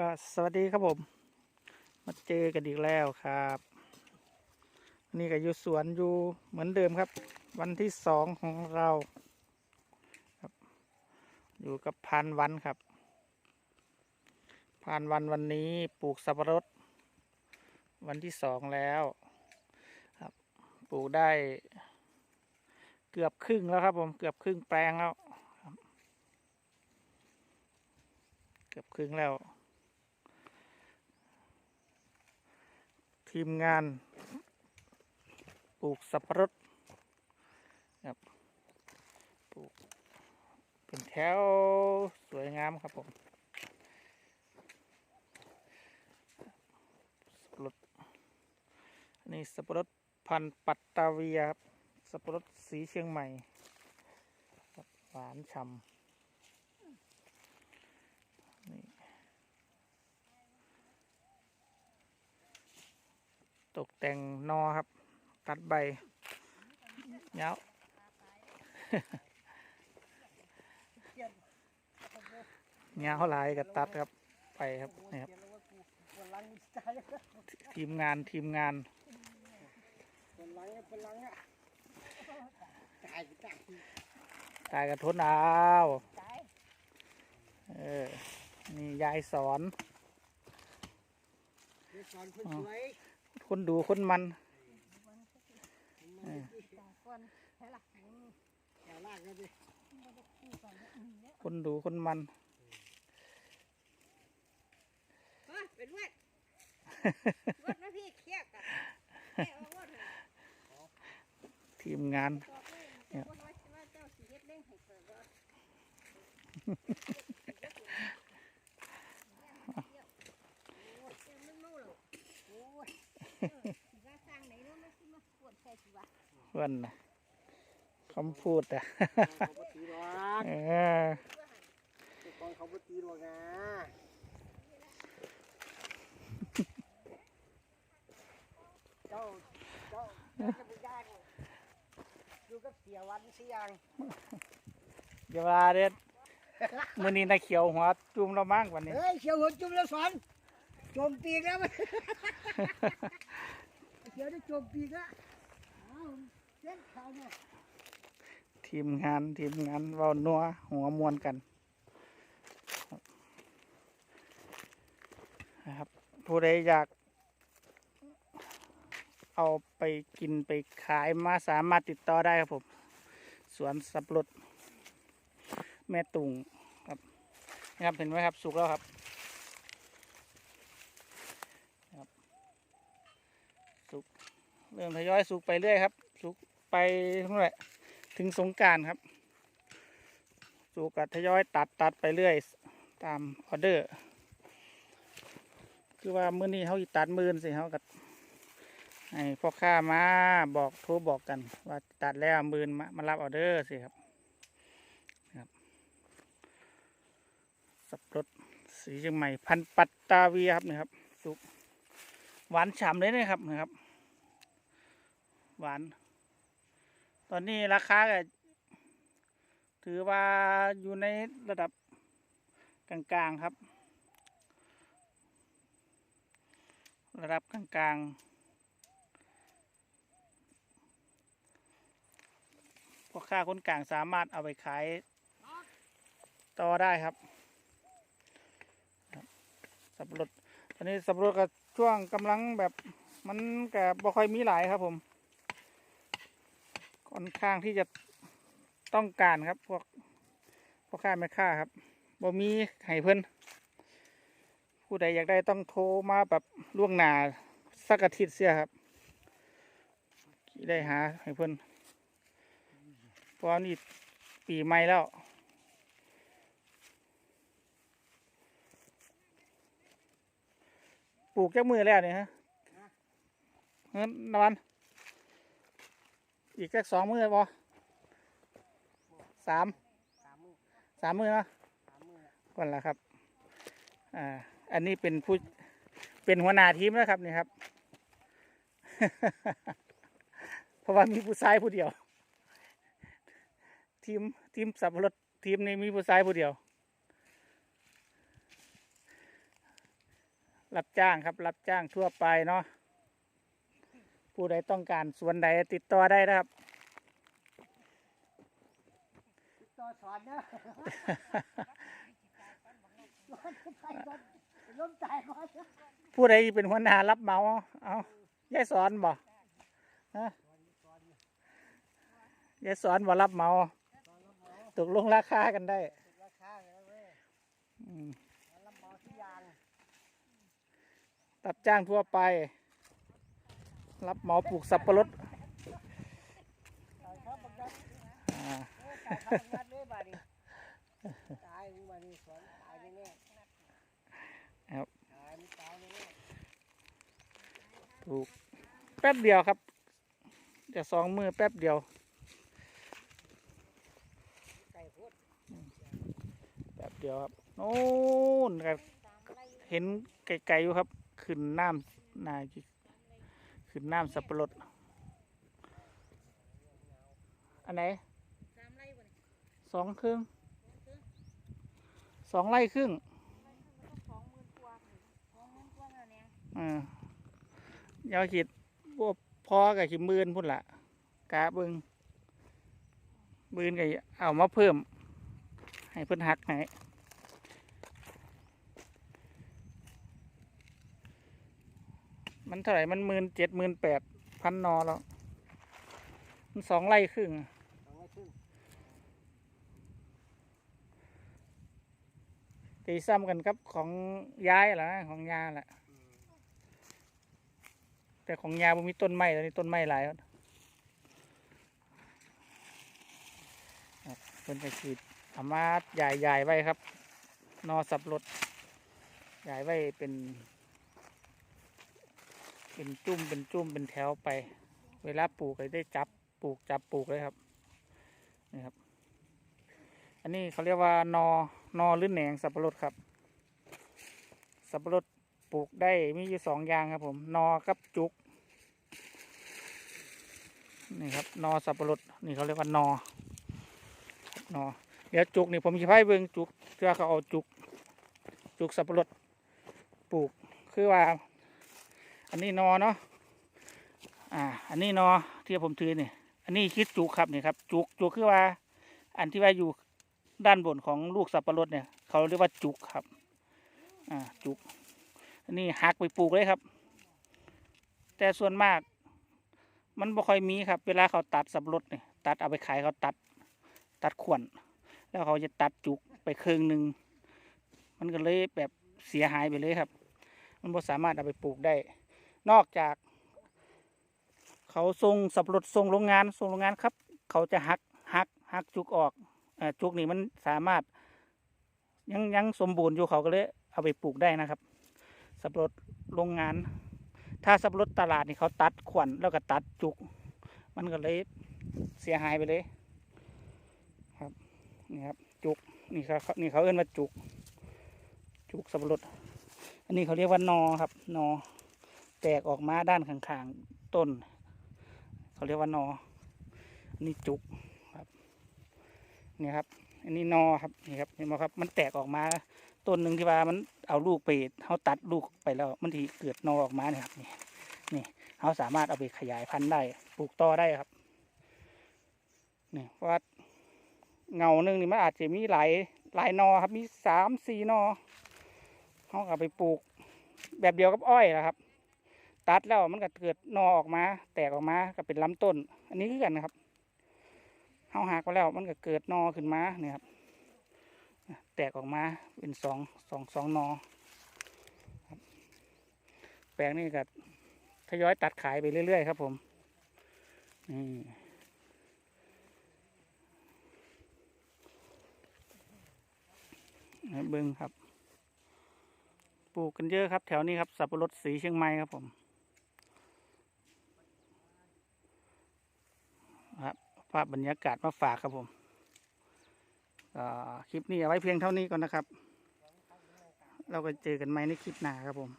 ก็สวัสดีครับผม มาเจอกันอีกแล้วครับนี่ก็อยู่สวนอยู่เหมือนเดิมครับ วันที่สองของเราครับ อยู่กับพานวันครับพานวันวันนี้ปลูกสับปะรด วันที่สองแล้วครับ ปลูกได้ เกือบครึ่งแล้วครับ ผมเกือบครึ่งแปลงแล้วเกือบครึ่งแล้ว ทีมงานปลูกสับปะรดครับปลูกเป็นแถวสวยงามครับผมสับปะรดนนี้สับปะรดพันปัตตาเวียครับสับปะรดสีเชียงใหม่หวานฉ่ำนี่ ตกแต่งนอครับ ตัดใบเงาเงาหลายกับตัดครับไปครับนี่ครับ ทีมงานทีมงานตายกระทุนเอาเออนี่ยายสอนคน ดูคนมันคนดูคนมันเฮ้ยเป็นวดวดนะพี่เครียดอะแม่เอาวดเลยทีมงานบอกเลยเจ้าว่าว่าเจ้าสีเฮ็ดเล่งให้เกิดว่าโอ้ยเจ้ามันเมาแล้วโอ้ยเออสิ ว่าสร้างไหนเนาะมันสิมาปวดใส่สิวะเพื่อนนะคำพูดอะเขาปตีหรอกเออตอนเขาปตีหรอกนะเจ้าเจ้าเจ้าจะไปย่างอยู่กับเสียวันเสียงเดี๋ยวเวลาเด็ดมือนี้นาเขียวหัวจุ่มเรามั่งวันนี้เฮ้ยเขียวหัวจุ่มแล้วสอน จมปีกแล้วมันเขียวได้โจมปีกแล้วอ้าวเจ็บขาเนี่ยทีมงานทีมงานเว้านัวหัวมวนกันนะครับผู้ใดอยากเอาไปกินไปขายมาสามารถติดต่อได้ครับผม สวนสับปะรดแม่ตุงครับนะครับเห็นไหมครับ สุกแล้วครับครับ สุก เริ่มทยอยสุกไปเรื่อยครับ สุกไปเท่าไหร่ถึงสงการครับ สุกกัทยอยตัดตัดไปเรื่อย ตามออเดอร์ คือว่ามื้อนี้เขาตัดมื่นสิเขากัให้พ่อค้ามาบอกโทรบอกกัน ว่าตัดแล้วมื่นมามารับออเดอร์สิครับนะครับ สับรดสีเชียงใหม่พันปัตตาเวียครับนะครับ สุกหวานฉ่ำเลยนะครับนะครับ หวาน ตอนนี้ราคาก็ถือว่าอยู่ในระดับกลางๆครับ ระดับกลางๆพ่อค้าคนกลางสามารถเอาไปขายต่อได้ครับสับปะรดตอนนี้สับปะรดกับช่วงกำลังแบบมันกับบ่ค่อยมีหลายครับผม ค่อนข้างที่จะต้องการครับ พวกพ่อค้าแม่ค้าครับบ่มีให้เพิ่นผู้ใดอยากได้ต้องโทรมาแบบล่วงหน้าสักอาทิตย์เสียครับได้หาให้เพิ่นเพราะนี่ปีใหม่แล้วปลูกจักมือแล้วเนี่ยฮะเงินนวัน อีกแค่สองมือพอสามสามมือสามมือเนาะก่อนละครับ อ่า อันนี้เป็นผู้ เป็นหัวหน้าทีมนะครับนี่ครับ เพราะว่ามีผู้ชายผู้เดียว ทีมทีมสับปะรดทีมนี้มีผู้ชายผู้เดียว รับจ้างครับ รับจ้างทั่วไปเนาะ ผู้ใดต้องการสวนใดติดต่อได้นะครับต่อสอนเนอะไปก่อนล้มตายก่อนผู้ใดเป็นหัวหน้ารับเหมาเอายายสอนบ่ฮะยายสอนบ่รับเหมาตกลงราคากันได้ราคาเลยเว้ยอืมลำบากทุกอย่างรับจ้างทั่วไป รับหมาปลูกสับปะรดครับปลูกแป๊บเดียวครับ จะสองมือแป๊บเดียวแป๊บเดียวครับโน่นครับเห็นไกลๆอยู่ครับ ขึ้นน้ำนาจิ ขึ้นน้ำสับปะรด อันไหนสามไร่บ่นี่สองครึ่งสองไร่ครึ่งสองหมื่นกว่าสองหมื่นกว่าแล้วเนี่ยอ่ายาวขีดพวกพอกับขีมืนพุ่นละกะเบิงมืนกับเอามาเพิ่ม ให้เพิ่นหักให้ มันเท่าไหร่มันหมื่นเจ็ดหมื่นแปดพันนอแล้ว มันสองไร่ครึ่ง สองไร่ครึ่งตีซ้ำกันครับของย้ายแหละของยาแหละแต่ของยาบ่มีต้นไม้ตอนนี้ต้นไม้หลายครับครับเพิ่นก็ขีดอามาใหญ่ใหญ่ไว้ครับ นอสับรถใหญ่ไว้เป็น เป็นจุ่มเป็นจุ่มเป็นแถวไป เวลาปลูกก็ได้จับปลูกจับปลูกเลยครับนี่ครับ อันนี้เขาเรียกว่านอนอหรือแหนงสับปะรดครับ สับปะรดปลูกได้มีอยู่สองอย่างครับ ผมนอกับจุกนี่ครับนอสับปะรดนี่เขาเรียกว่านอนอเดี๋ยวจุกนี่ผมจะให้เบิ่งจุกเพื่อเขาเอาจุก จุกสับปะรดปลูกคือว่า อันนี้นอเนาะอ่า อันนี้นอที่ผมถือนี่อันนี้คิดจุกครับนี่ครับจุกจุกคือว่า อันที่ว่าอยู่ด้านบนของลูกสับปะรดเนี่ย เขาเรียกว่าจุกครับ อ่าจุก อันนี้หักไปปลูกเลยครับ แต่ส่วนมาก มันบ่ค่อยมีครับ เวลาเขาตัดสับปะรดเนี่ยตัดเอาไปขายเขาตัด ตัดขวนแล้วเขาจะตัดจุกไปครึ่งหนึ่งมันก็เลยแบบเสียหายไปเลยครับ มันบ่สามารถเอาไปปลูกได้ นอกจาก เขาส่งสับรดส่งโรงงานส่งโรงงานครับ เขาจะหักหักหักจุกออกอจุกนี่มันสามารถ ยังยังสมบูรณ์อยู่เขาก็เลยเอาไปปลูกได้นะครับ สับรดโรงงาน ถ้าสับรดตลาดนี่เขาตัดขวัญแล้วก็ตัดจุก มันก็เลยเสียหายไปเลย ครับนี่ครับจุกนี่เขานี่เขาเอื้นว่าจุก จุกสับปะรด อันนี้เขาเรียกว่านอครับนอ แตกออกมาด้านข้างๆต้นเขาเรียกว่านอนนี้จุกครับนี่ครับ อันนี้นอครับนี่ครับเห็นไหมครับ มันแตกออกมาต้นหนึ่งที่ว่ามันเอาลูกไปเขาตัดลูกไปแล้ว มันทีเกิดนอออกมาเนี่ยครับนี่นี่เขาสามารถเอาไปขยายพันธุ์ได้ปลูกต่อได้ครับนี่เพราะว่าเงาหนึ่งนี่มันอาจจะมีหลายหลายนอครับ มีสามสี่นอเขาเอาไปปลูกแบบเดียวกับอ้อยนะครับ ตัดแล้วมันก็เกิดนอออกมา แตกออกมาก็เป็นลำต้น อันนี้คือกันนะครับเขาหักไปแล้วมันก็เกิดนอขึ้นมาเนี่ยครับแตกออกมาเป็นสองสองสองนอแปลงนี้ก็ทยอยตัดขายไปเรื่อยๆครับผมนี่เบิ้งครับ ปลูกกันเยอะครับ แถวนี้ครับ สับปะรดสีเชียงใหม่ครับผม ครับ ภาพบรรยากาศมาฝากครับผมคลิปนี้เอาไว้เพียงเท่านี้ก่อนนะครับ เราก็เจอกันใหม่ในคลิปหน้าครับผม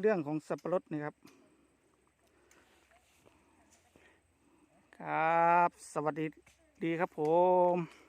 เรื่องของสับปะรดนี่ครับ ครับ สวัสดีดีครับผม